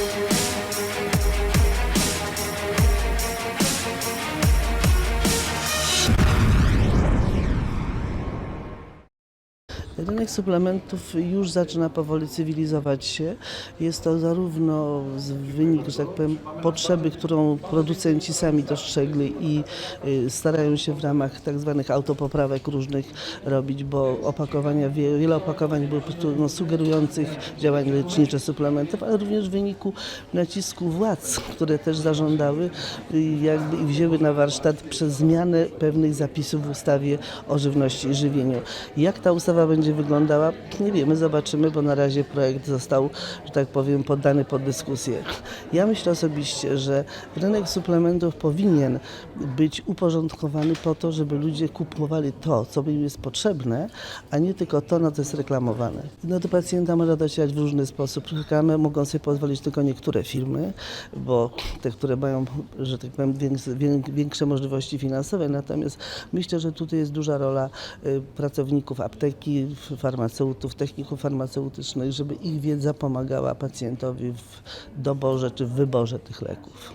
Thank you. Rynek suplementów już zaczyna powoli cywilizować się. Jest to zarówno wynik, że tak powiem, potrzeby, którą producenci sami dostrzegli i y, starają się w ramach tak zwanych autopoprawek różnych robić, bo opakowania, wie- wiele opakowań było po prostu no, sugerujących działań lecznicze suplementów, ale również w wyniku nacisku władz, które też zażądały y, jakby i wzięły na warsztat przez zmianę pewnych zapisów w ustawie o żywności i żywieniu. Jak ta ustawa będzie wyglądała, nie wiemy, zobaczymy, bo na razie projekt został, że tak powiem, poddany pod dyskusję. Ja myślę osobiście, że rynek suplementów powinien być uporządkowany po to, żeby ludzie kupowali to, co im jest potrzebne, a nie tylko to, na co jest reklamowane. No do pacjenta można docierać w różny sposób. Reklamę mogą sobie pozwolić tylko niektóre firmy, bo te, które mają, że tak powiem, większe, wię- większe możliwości finansowe. Natomiast myślę, że tutaj jest duża rola y, pracowników apteki, farmaceutów, techników farmaceutycznych, żeby ich wiedza pomagała pacjentowi w doborze czy w wyborze tych leków.